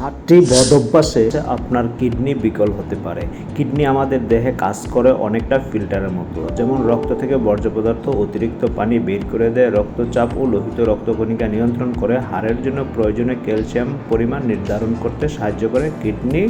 সাতটি বদ অভ্যাসে আপনার কিডনি বিকল হতে পারে। কিডনি আমাদের দেহে কাজ করে অনেকটা ফিল্টারের মতো। যেমন রক্ত থেকে বর্জ্য পদার্থ, অতিরিক্ত পানি বের করে দেয়, রক্তচাপ ও লোহিত রক্তকণিকা নিয়ন্ত্রণ করে। হাড়ের জন্য প্রয়োজনীয় ক্যালসিয়াম পরিমাণ নির্ধারণ করতে সাহায্য করে। কিডনি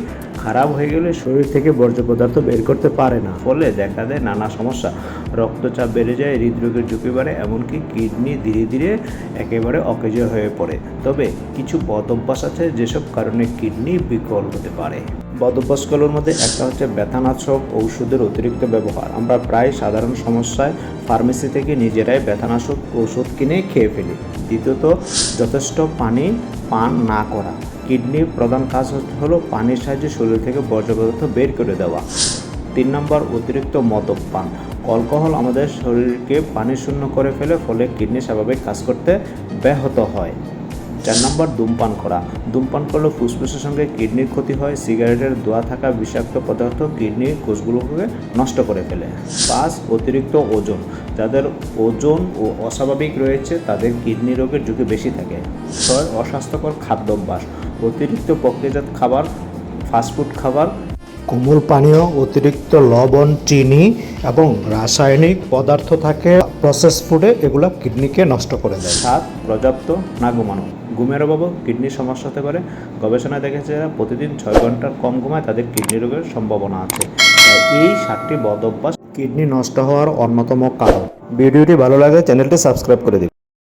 খারাপ হয়ে গেলে শরীর থেকে বর্জ্য পদার্থ বের করতে পারে না। ফলে দেখা দেয় নানা সমস্যা। রক্তচাপ বেড়ে যায়, হৃদরোগের ঝুঁকি বাড়ে, এমনকি কিডনি ধীরে ধীরে একেবারে অকেজ হয়ে পড়ে। তবে কিছু বদ অভ্যাস আছে যেসব কারণে কিডনি বিকল হতে পারে। বদ অভ্যাসগুলোর মধ্যে একটা হচ্ছে ব্যথানাশক ঔষধের অতিরিক্ত ব্যবহার। আমরা প্রায় সাধারণ সমস্যায় ফার্মেসি থেকে নিজেরাই ব্যথানাশক ওষুধ কিনে খেয়ে ফেলি। দ্বিতীয়ত, যথেষ্ট পানি পান না করা। কিডনির প্রধান কাজ হলো পানির সাহায্যে শরীর থেকে বর্জ্য পদার্থ বের করে দেওয়া। তিন নম্বর, অতিরিক্ত মদ্যপান অ্যালকোহল আমাদের শরীরকে পানি শূন্য করে ফেলে, ফলে কিডনি স্বাভাবিক কাজ করতে ব্যাহত হয়। চার নম্বর, ধূমপান করা। ধূমপান করলে ফুসফুসের সঙ্গে কিডনির ক্ষতি হয়, সিগারেটের দোয়া থাকা, বিষাক্ত পদার্থ কিডনির কোষগুলোকে নষ্ট করে ফেলে। পাঁচ, অতিরিক্ত ওজন। যাদের ওজন ও অস্বাভাবিক রয়েছে, তাদের কিডনি রোগের ঝুঁকি বেশি থাকে। ছয়, অস্বাস্থ্যকর খাদ্যাভ্যাস। অতিরিক্ত প্রক্রিয়াজাত খাবার ফাস্টফুড খাবার কোমল পানীয় অতিরিক্ত লবণ চিনি এবং রাসায়নিক পদার্থ থাকে প্রসেস ফুডে এগুলো কিডনিকে নষ্ট করে দেয়। সাত পর্যাপ্ত না ঘুমানো। ঘুমের অভাবও কিডনির সমস্যা হতে পারে। গবেষণায় দেখেছে যারা প্রতিদিন ছয় ঘণ্টার কম ঘুমায় তাদের কিডনি রোগের সম্ভাবনা আছে। এই সাতটি বদ অভ্যাস কিডনি নষ্ট হওয়ার অন্যতম কারণ। ভিডিওটি ভালো লাগে চ্যানেলটি সাবস্ক্রাইব করে দিন।